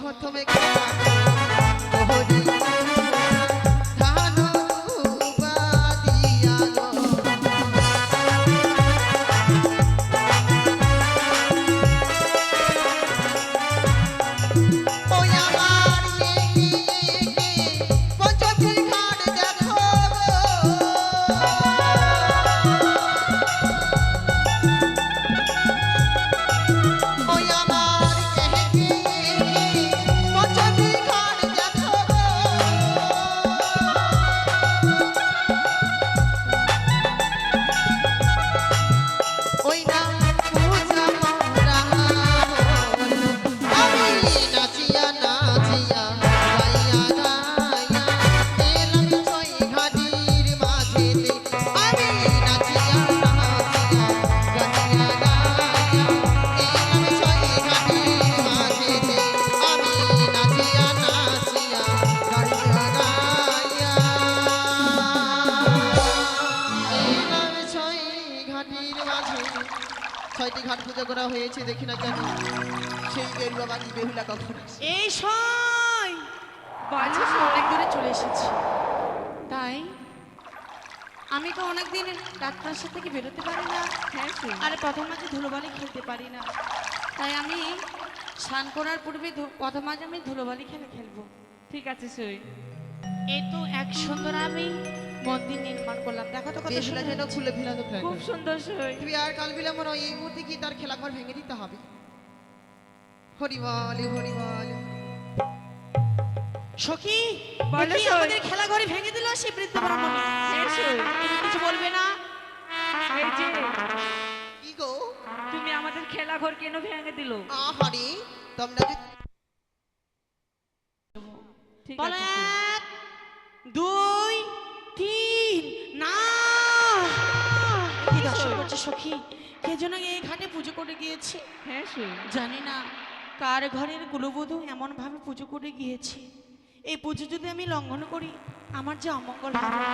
এই বেরুয়া বাকি বেহুলা কখন এই সময় বাড়ি অনেক দূরে চলে এসেছি। তাই আমি তো অনেক দিন রাত্রাশা থেকে বেরোতে পারি না। হ্যাঁ আর প্রথম মাঝে ধুলোবালি খেলতে পারি না। তাই আমি স্নান করার পূর্বে ধু- প্রথম মাঝে আমি ধুলোবালি খেলে খেলব। ঠিক আছে সই। এই তো এক সুন্দর আমি মন্দির নির্মাণ করলাম। দেখো তো কত সুন্দর। খুব সুন্দর সই। তুমি আর কাল বিলম্ব এই মুহূর্তে কি তার খেলা ঘর ভেঙে দিতে হবে? হরিবল হরিবল। সখী বলো আমাদের খেলা ঘরে ভেঙে দিল সে বৃদ্ধ ব্রাহ্মণ। সই তুমি কিছু বলবে না? কি গো? তুমি আমাদের খেলা ঘর কেন ভেঙে দিল? আহারে তোমরা যে বলো এক দুই তিন না। কি দর্শন করছে সখী? কে যেন এই ঘাটে পুজো করে গিয়েছে। হ্যাঁ জানি না। কার ঘরের কুলবধূ এমনভাবে পুজো করে গিয়েছি? এই পুজো যদি আমি লঙ্ঘন করি, আমার যে অমঙ্গল হবে।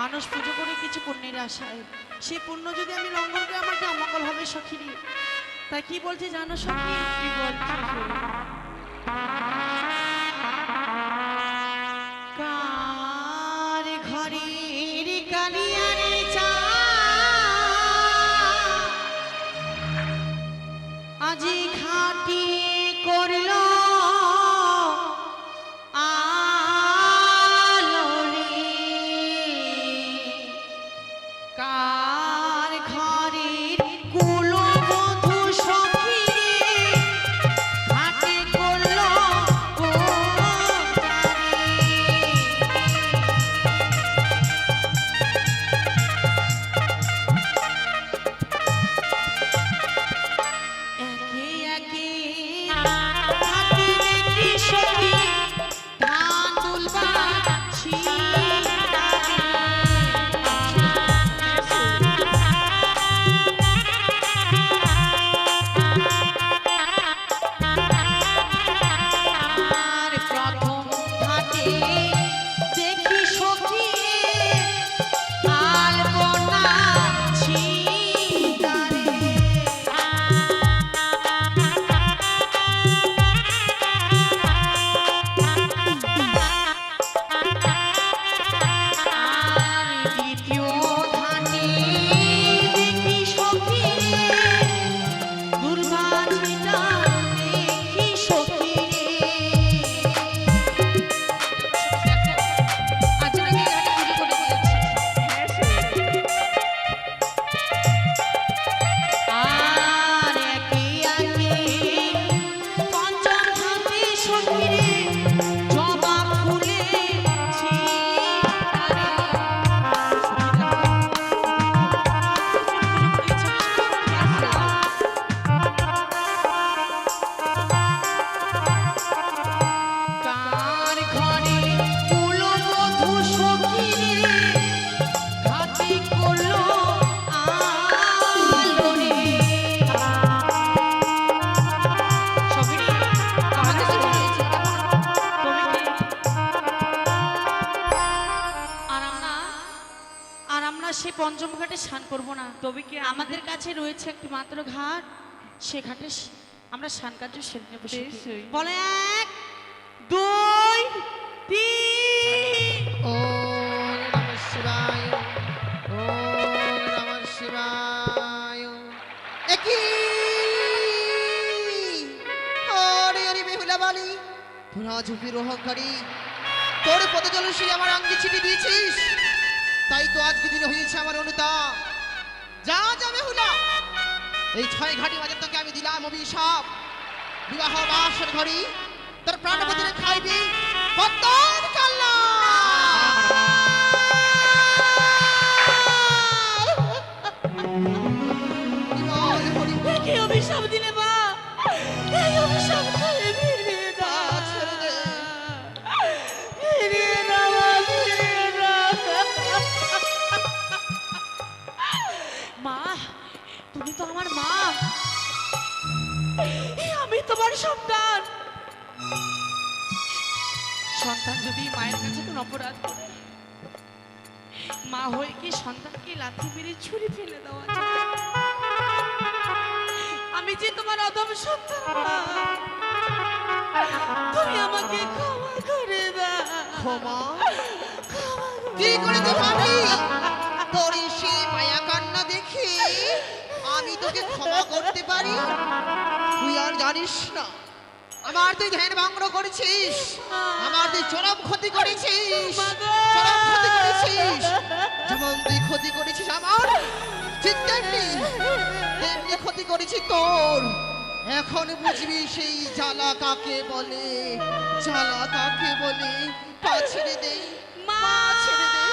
মানুষ পুজো করে কিছু পুণ্যের আশায়। সে পুণ্য যদি আমি লঙ্ঘন করি, আমার যে অমঙ্গল হবে সখিনী তাই কি বলছে জানো সখী? বলছো ঘাটে স্নান করব না। তবে কি আমাদের কাছে রয়েছে একটি মাত্র ঘাট। সে ঘাটে আমরা স্নান কার্য সেরে নেব। বলে এক দুই তিন। ও নম শিবায় ও নম শিবায়। একই। হরে হরে বেহুলা বালি পুরা ঝুঁকির অহংকারী তোর পদে জলসী আমার আঙ্গি ছিটি দিয়েছিস। তাই তো আজকে দিন হয়েছে আমার অনুতাপ। যা যা বেহুলা এই ছয় ঘাটি বাজার তোকে আমি দিলাম অভিশাপ। বিবাহ বাসর ঘড়ি তোর প্রাণপতিরে খাইবি। পদ্মার কাল্লা। বিমল হরি কি অভিশাপ দিলে মা। আমি তোমার সন্তান। সন্তান যদি মায়ের কাছে কোনো অপরাধ মা হয়ে কি সন্তানকে লাথি মেরে ছুরি ফেলে দেওয়া আমি যে তোমার অদম সন্তান তুমি আমাকে ক্ষমা করে দাও। ক্ষমা? কি করে তুই ভাবলি তোর সেই মায়া কান্না দেখে আমি তোকে ক্ষমা করতে পারি? তুই আর জানিস না। আমার তুই ধ্যান ভঙ্গ করেছিস। আমার তুই চরম ক্ষতি করেছিস। ক্ষতি করেছিস। যেমন তুই ক্ষতি করেছিস আমার, ঠিক তেমনি ক্ষতি করেছি তোর। এখন বুঝবি সেই জ্বালা কাকে বলে, জ্বালা কাকে বলে? পা ছেড়ে দে মা ছেড়ে দে।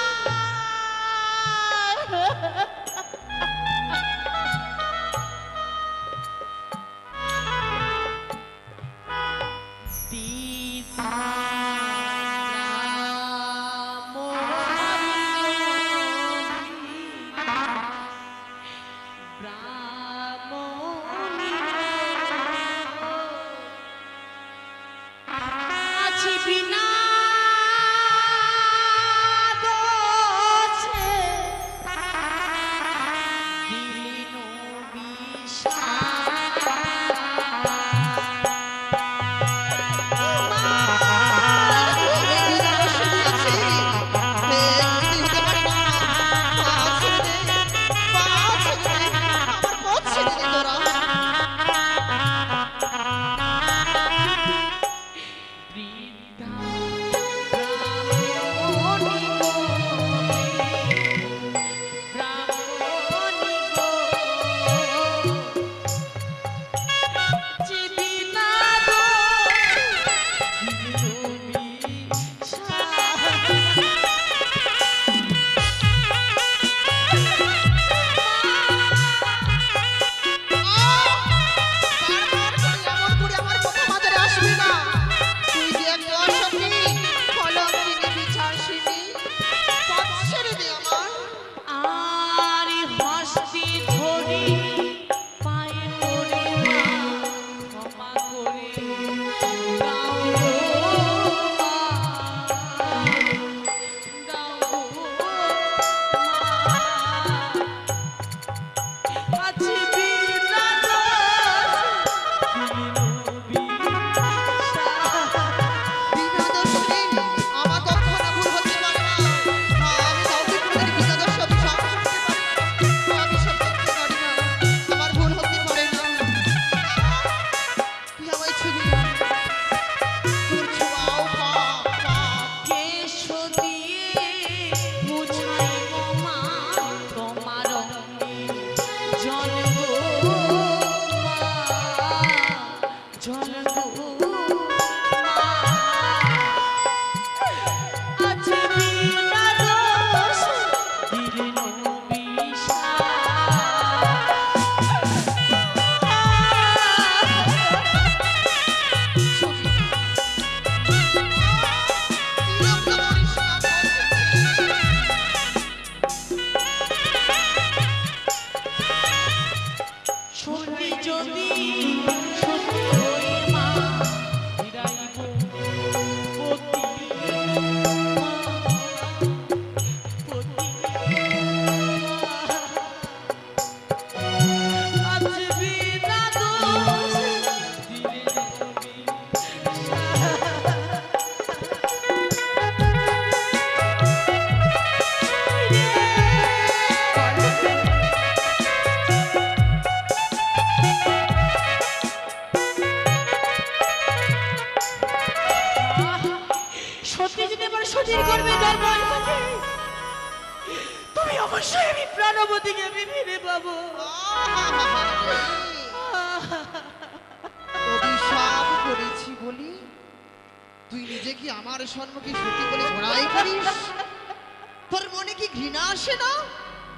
কি ঘৃণা আসে না?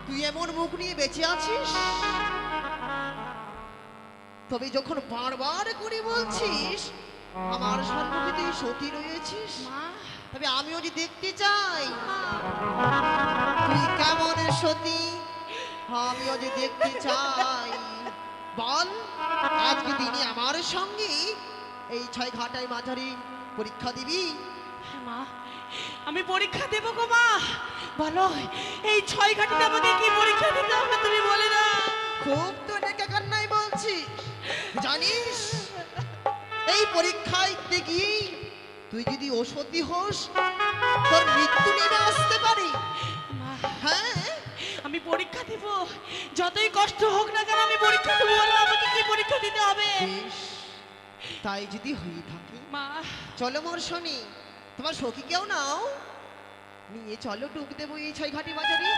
তুই এমন মুখ নিয়ে বেঁচে আছিস? তবে যখন বারবার করে বলছিস আমার সম্মুখে তুই সতী রয়েছিস। তবে আমিও যে দেখতে চাই। তুই কেমন সতী? আমিও যে দেখতে চাই। বল আজকে দিনে আমার সঙ্গে এই ছয় ঘাটায় মাঝারি পরীক্ষা দিবি? হ্যাঁ, মা আমি পরীক্ষা দেবো গো মা। বলো এই ছয় ঘাটিতে আমাকে কি পরীক্ষা দিতে হবে তুমি বলে না খুব তো ডেকে কান্নাই বলছিস জানিস এই পরীক্ষায় গিয়ে তুই যদি অসতী হোস তোর মৃত্যু নেমে আসতে পারে। মা হ্যাঁ? আমি পরীক্ষা দেব। যতই কষ্ট হোক না কেন আমি পরীক্ষা দেবো। বলো আমাকে কি পরীক্ষা দিতে হবে? তাই যদি হয়ে থাকে। মা। চলো মোর শনি তোমার সখী কেউ নাও। নিয়ে চলো ডুব দেবো এই ছয় ঘাটি বাজারে।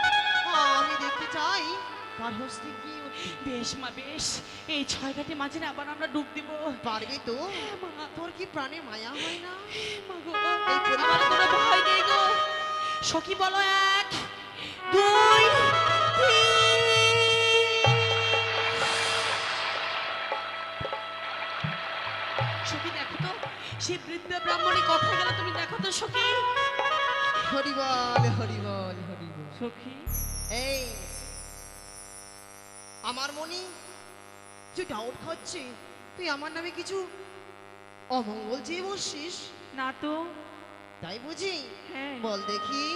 আমি দেখতে চাই কার হস্তে কি বেশ মা বেশ। এই ছয় ঘাটি মাঝে আবার আমরা ডুব দিব। পারবে তো? হ্যাঁ, তোর কি প্রাণে মায়া হয় না? এই পরিবারে কোনো ভয় নেই গো। সখী বলো এক দুই সখী দেখো তো সেই বৃদ্ধ ব্রাহ্মণী কথা গেল তুমি দেখো তো সখী। হরিবল হরিবল হরিবল। সখী। এই আমার মনি তুই ডাউট খাচ্ছে তুই আমার নামে কিছু অমঙ্গল চেয়ে বসছিস? না তো। তাই বুঝি? হ্যাঁ। বল দেখি।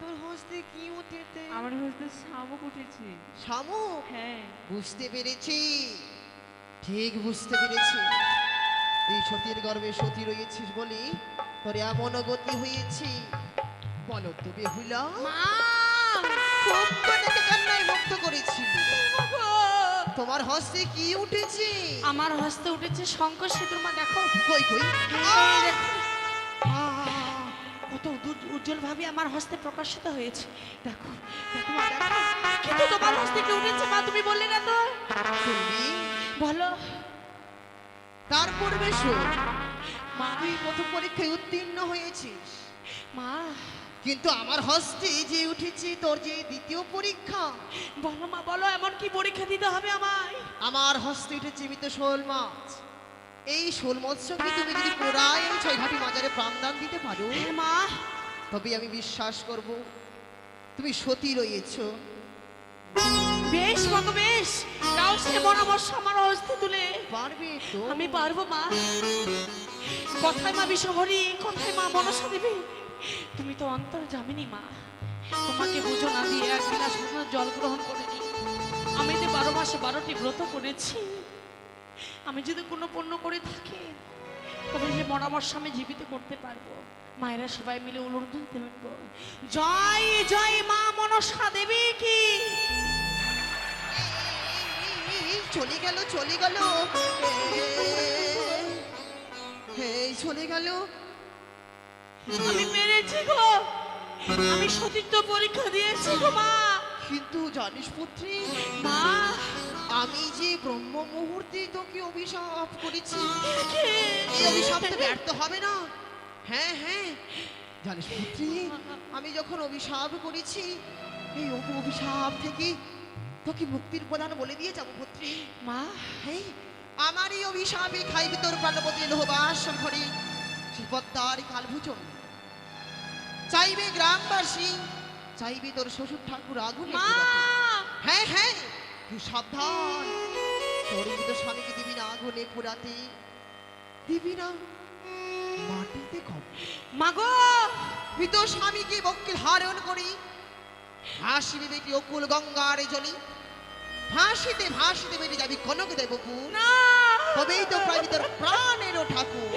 তোর হস্তে কি উঠেতে আমার হস্তে শামুক উঠেছে। শামুক? হ্যাঁ। বুঝতে পেরেছি। ঠিক বুঝতে পেরেছি। তুই সতীর গর্ভে সতী রয়েছিস বলি তোর এমন গতি হয়েছে। বলো তো বেহুলা মা খুব কান্নায় মুক্ত করেছিল। তোমার হস্তে কি উঠেছে? আমার হস্তে উঠেছে শঙ্কর সেতুর মা দেখো। কই কই? কত উজ্জ্বল ভাবে আমার হস্তে প্রকাশিত হয়েছে। দেখো দেখো মা দেখো। কিন্তু তোমার হস্তে কি উঠেছে মা তুমি বললে না তো? বলো। তার পূর্বে শোন। মা। তুই প্রথম পরীক্ষায় উত্তীর্ণ হয়েছিস। মা কিন্তু আমার হস্তে যে উঠেছে তোর যে দ্বিতীয় পরীক্ষা। বলো মা বলো এমন কি পরীক্ষা দিতে হবে আমায়? আমার হস্তে উঠেছে মৃত শোল মাছ। এই শোল মৎস্যকে তুমি যদি পুরাই এই ছয় ঘাটি মাজারে প্রাণদান দিতে পারো হ্যাঁ, মা। তবে আমি বিশ্বাস করব। তুমি সতী রয়েছ। বেশ বাবা বেশ। তাও সে পরামর্শ আমার হস্তে তুলে। পারবে তো। আমি পারব মা। কথায় মা বিশ্বহরি কথায় মা মনসা দেবী। তুমি তো অন্তর জামিনি মা। তোমাকে বুঝো না দিয়ে এক গিলাস জল গ্রহণ করিনি। আমি তো বারো মাসে বারোটি ব্রত করেছি, আমি যদি কোনো পণ্য করে থাকি, তবে সে পরামর্শ আমি জীবিত করতে পারব। মায়েরা সবাই মিলে উলুর্ধন দেবেন জয় জয় মা মনসা দেবী কি? চলে গেল চলে গেল। চলে গেল। আমি পেরেছি গো। আমি সতীর্থ পরীক্ষা দিয়েছি গো মা। কিন্তু জানিস পুত্রী মা। আমি যে ব্রহ্ম মুহূর্তে তোকে অভিশাপ করেছি এই অভিশাপ তো ব্যর্থ হবে না। হ্যাঁ হ্যাঁ। জানিস পুত্রী আমি যখন অভিশাপ করেছি এই অভিশাপ থেকে তোকে মুক্তির প্রদান বলে দিয়ে যাব পুত্রী। মা। হ্যাঁ আমারই অভিশাপে খাইবে তোর প্রাণপতি লোহবাস ঘরে শ্রীপদ্মার কালভূচন চাইবে গ্রামবাসী চাইবে তোর শ্বশুর ঠাকুর আগুন মা! হ্যাঁ হ্যাঁ তুই সাবধান। তোর মৃত স্বামীকে দিবি না আগুনে পোড়াতে। দিবি না মাটিতে কম মাগো মৃত স্বামীকে বক্ষে ধারণ করি ভাসিবে বেটি অকুল গঙ্গার জলি। ভাসিতে ভাসিতে বেটে যাবি কনক দেবপুর না! তবেই তো প্রায় তোর প্রাণেরও ঠাকুর।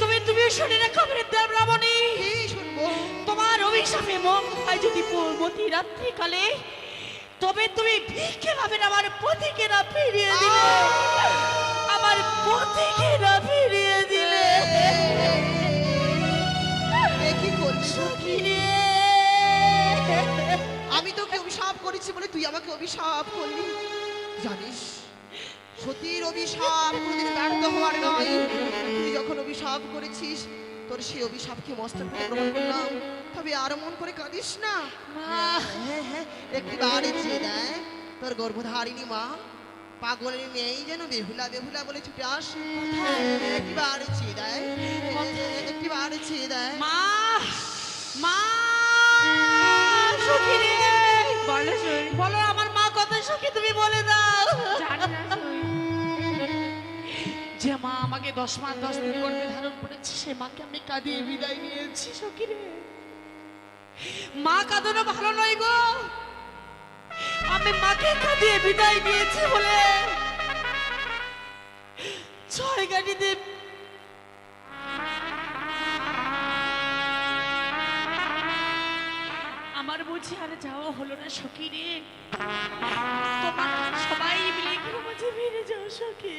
তুমি তুমি শুনে রাখো বৃদ্ধা ব্রাহ্মণী কি শুনব? অভিশাপে হয় যদি পূর্বতী রাত্রিকালে তবে তুমি ভিক্ষে পাবেন আমার পতিকে না ফিরিয়ে দিলে। আমার পতিকে না ফিরিয়ে দিলে। কি সখী আমি তোকে অভিশাপ করেছি বলে তুই আমাকে অভিশাপ করলি। জানিস সতীর অভিশাপ কোনোদিন ব্যর্থ হওয়ার নয়। তুই যখন অভিশাপ করেছিস তোর সেই অভিশাপকে মস্তক গ্রহণ করলাম? তবে আর মন করে কাঁদিস না। হ্যাঁ হ্যাঁ একটি বাড়ি চেয়ে দেয়। তোর গর্ভধারিণী মা পাগলের মেয়েই যেন বেহুলা বেহুলা বলে ছুটে আসে। চেয়ে দেয়। চেয়ে দেয়। মা! মা! বলো আমাকে দশ মাস, দশ দিন গর্ভে ধারণ করেছে, সে মাকে আমি কাঁদিয়ে বিদায় নিয়েছি সখী রে মা কাঁদনো ভালো নয় গো। আমি মাকে কাঁদিয়ে বিদায় নিয়েছি বলে। ছয় গাড়িতে আমার বুঝি আর যাওয়া হলো না সখী রে সবাই মিলে একটু মাঝে ফিরে যাও সখী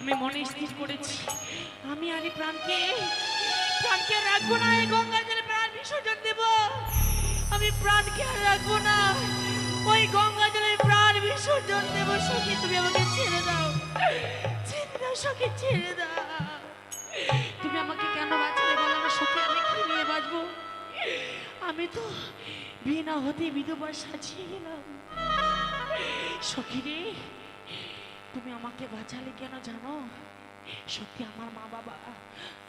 আমি মনে স্থির করেছি। আমি আর প্রাণকে প্রাণকে আর রাখব না, এই গঙ্গা জলে প্রাণ বিসর্জন দেব। আমি প্রাণকে আর রাখব না, ওই গঙ্গা জলে প্রাণ বিসর্জন দেব। সখী, তুমি আমাকে ছেড়ে দাও। ছেড়ে দাও, সখী, ছেড়ে দাও। তুমি আমাকে কেন বাঁচালে বলো না, সখী, আমি কি নিয়ে বাঁচবো? আমি তো বিয়ে না হতে বিধবা সাজিয়ে গেলাম সখী রে তুমি আমাকে বাঁচালে কেন জানো? সত্যি আমার মা বাবা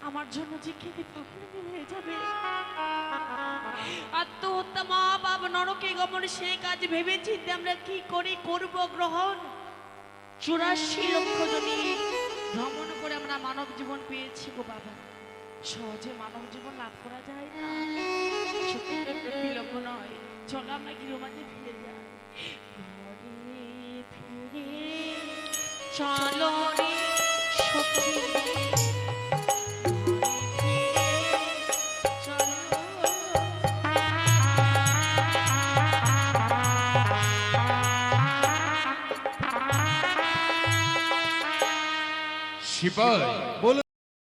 আমার জন্য যে খেতে হয়ে যাবে। আত্মহত্যা মা বাবা নরকে গমন সে কাজ ভেবে চিন্তে আমরা কি করি করব গ্রহণ? চুরাশি লক্ষ ভ্রমণ করে আমরা মানব জীবন পেয়েছি গো বাবা, সহজে মানব জীবন লাভ করা যায় না। সত্যি বিলম্ব নয়। চলো আমরা ফিরে চলো রে বলে।